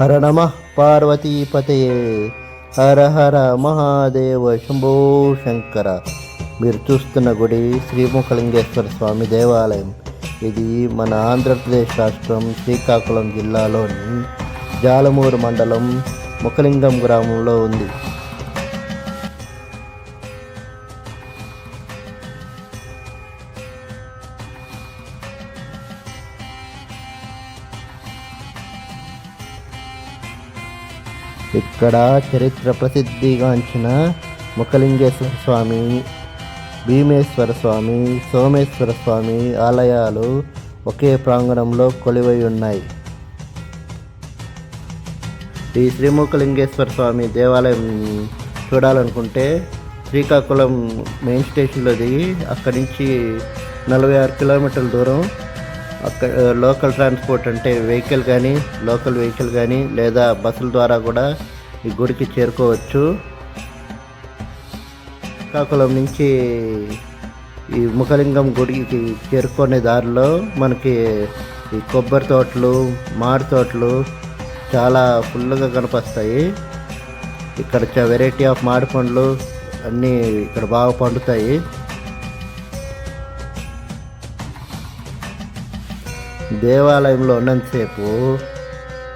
హర నమ పార్వతీపతయే హర హర మహాదేవ శంభో శంకర మీరు చూస్తున్న గుడి శ్రీముఖలింగేశ్వర స్వామి దేవాలయం. ఇది మన ఆంధ్రప్రదేశ్ రాష్ట్రం శ్రీకాకుళం జిల్లాలోని జాలమూరు మండలం ముఖలింగం గ్రామంలో ఉంది. ఇక్కడ చరిత్ర ప్రసిద్ధిగాంచిన ముఖలింగేశ్వర స్వామి భీమేశ్వర స్వామి సోమేశ్వర స్వామి ఆలయాలు ఒకే ప్రాంగణంలో కొలువై ఉన్నాయి. ఈ శ్రీముఖలింగేశ్వర స్వామి దేవాలయం చూడాలనుకుంటే శ్రీకాకుళం మెయిన్ స్టేషన్లో దిగి అక్కడి నుంచి నలభై ఆరు కిలోమీటర్ల దూరం అక్కడ లోకల్ ట్రాన్స్పోర్ట్ అంటే వెహికల్ కానీ లోకల్ వెహికల్ కానీ లేదా బస్సుల ద్వారా కూడా ఈ గుడికి చేరుకోవచ్చు. శ్రీకాకుళం నుంచి ఈ ముఖలింగం గుడికి చేరుకునే దారిలో మనకి ఈ కొబ్బరి తోటలు మాడి తోటలు చాలా ఫుల్గా కనిపిస్తాయి. ఇక్కడ వెరైటీ ఆఫ్ మాడి పండ్లు అన్నీ ఇక్కడ బాగా పండుతాయి. దేవాలయంలో ఉన్నంతసేపు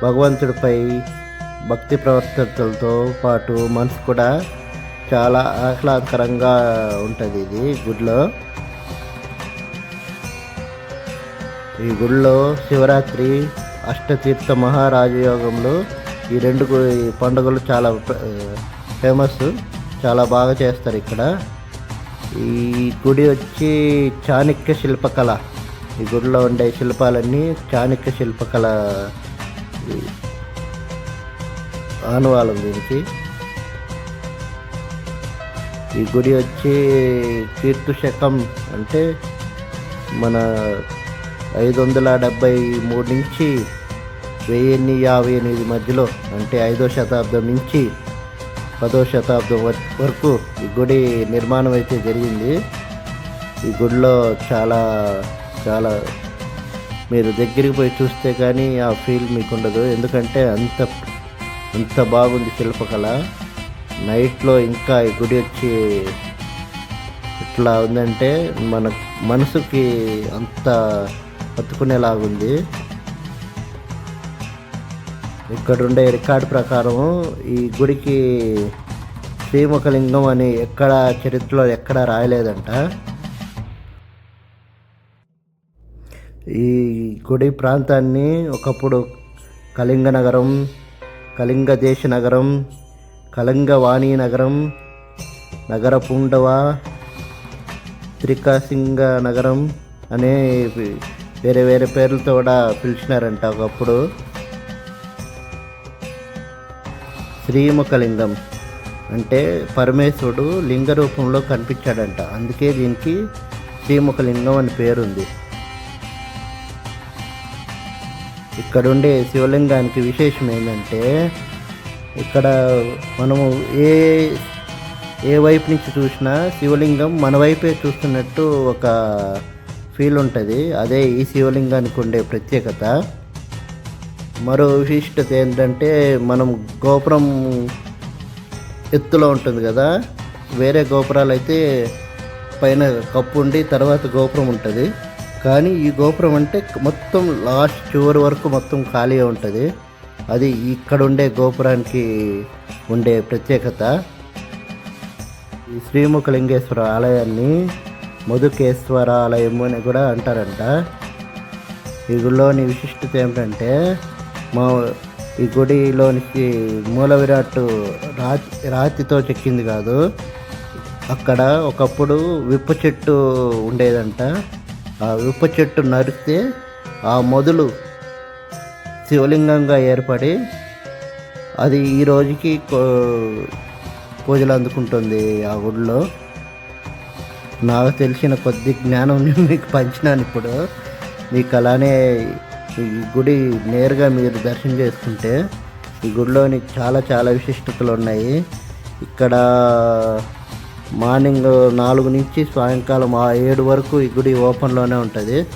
భగవంతుడిపై భక్తి ప్రవర్తనలతో పాటు మనసు కూడా చాలా ఆహ్లాదకరంగా ఉంటుంది ఇది గుడిలో. ఈ గుడిలో శివరాత్రి అష్టతీర్థ మహారాజయోగంలో ఈ రెండు పండుగలు చాలా ఫేమస్ చాలా బాగా చేస్తారు ఇక్కడ. ఈ గుడి వచ్చి చాణక్య శిల్పకళ. ఈ గుడిలో ఉండే శిల్పాలన్నీ చాణక్య శిల్పకళ ఈ ఆనవాళం దీనికి. ఈ గుడి వచ్చి కీర్తు శకం అంటే మన ఐదు వందల డెబ్భై మూడు నుంచి వెయ్యిన్ని యాభై ఎనిమిది మధ్యలో అంటే ఐదో శతాబ్దం నుంచి పదో శతాబ్దం వరకు ఈ గుడి నిర్మాణం అయితే జరిగింది. ఈ గుడిలో చాలా చాలా మీరు దగ్గరికి పోయి చూస్తే కానీ ఆ ఫీల్ మీకు ఉండదు ఎందుకంటే అంత అంత బాగుంది శిల్పకళ. నైట్లో ఇంకా ఈ గుడి వచ్చి ఇట్లా ఉందంటే మన మనసుకి అంత హత్తుకునేలాగుంది. ఇక్కడ ఉండే రికార్డు ప్రకారం ఈ గుడికి శ్రీముఖలింగం అని ఎక్కడ చరిత్రలో ఎక్కడ రాయలేదంట. ఈ గుడి ప్రాంతాన్ని ఒకప్పుడు కళింగ నగరం కళింగ దేశ నగరం కళింగ వాణి నగరం నగరపుండవ త్రికాసింగ నగరం అనే వేరే వేరే పేర్లతో కూడా పిలిచినారంట ఒకప్పుడు. శ్రీముఖలింగం అంటే పరమేశ్వరుడు లింగ రూపంలో కనిపించాడంట. అందుకే దీనికి శ్రీముఖలింగం అని పేరుంది. ఇక్కడ ఉండే శివలింగానికి విశేషం ఏంటంటే ఇక్కడ మనము ఏ ఏ వైపు నుంచి చూసినా శివలింగం మన వైపే చూస్తున్నట్టు ఒక ఫీల్ ఉంటుంది. అదే ఈ శివలింగానికి ఉండే ప్రత్యేకత. మరో విశిష్టత ఏంటంటే మనం గోపురం ఎత్తులో ఉంటుంది కదా వేరే గోపురాలు అయితే పైన కప్పు ఉండి తర్వాత గోపురం ఉంటుంది. కానీ ఈ గోపురం అంటే మొత్తం లాస్ట్ చివరి వరకు మొత్తం ఖాళీగా ఉంటుంది. అది ఇక్కడ ఉండే గోపురానికి ఉండే ప్రత్యేకత. ఈ శ్రీముఖలింగేశ్వర ఆలయాన్ని మధుకేశ్వర ఆలయం అని కూడా అంటారంట. ఈ గుడిలోని విశిష్టత ఏమిటంటే మా ఈ గుడిలోనికి మూల విరాట్ రాతి రాతితో చెక్కింది కాదు. అక్కడ ఒకప్పుడు విప్ప చెట్టు ఉండేదంట. ఆ విప్ప చెట్టు నరిస్తే ఆ మొదలు శివలింగంగా ఏర్పడి అది ఈ రోజుకి కో- పూజలు అందుకుంటుంది ఆ గుడిలో. నాకు తెలిసిన కొద్ది జ్ఞానం నేను మీకు పంచినాను ఇప్పుడు. మీకు అలానే ఈ గుడి నేరుగా మీరు దర్శనం చేసుకుంటే ఈ గుడిలోని చాలా చాలా విశిష్టతలు ఉన్నాయి. ఇక్కడ మార్నింగ్ నాలుగు నుంచి సాయంకాలం ఆ ఏడు వరకు ఈ గుడి ఓపెన్లోనే ఉంటుంది.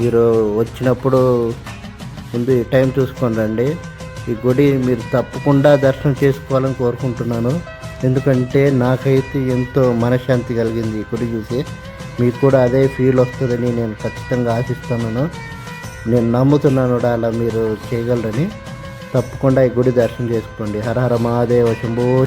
మీరు వచ్చినప్పుడు ముందు ఈ టైం చూసుకొని రండి. ఈ గుడి మీరు తప్పకుండా దర్శనం చేసుకోవాలని కోరుకుంటున్నాను. ఎందుకంటే నాకైతే ఎంతో మనశ్శాంతి కలిగింది ఈ గుడి చూసి. మీకు కూడా అదే ఫీల్ వస్తుందని నేను ఖచ్చితంగా ఆశిస్తున్నాను. నేను నమ్ముతున్నాను కూడా అలా మీరు చేయగలరని. తప్పకుండా ఈ గుడి దర్శనం చేసుకోండి. హర హర మహాదేవ శంభో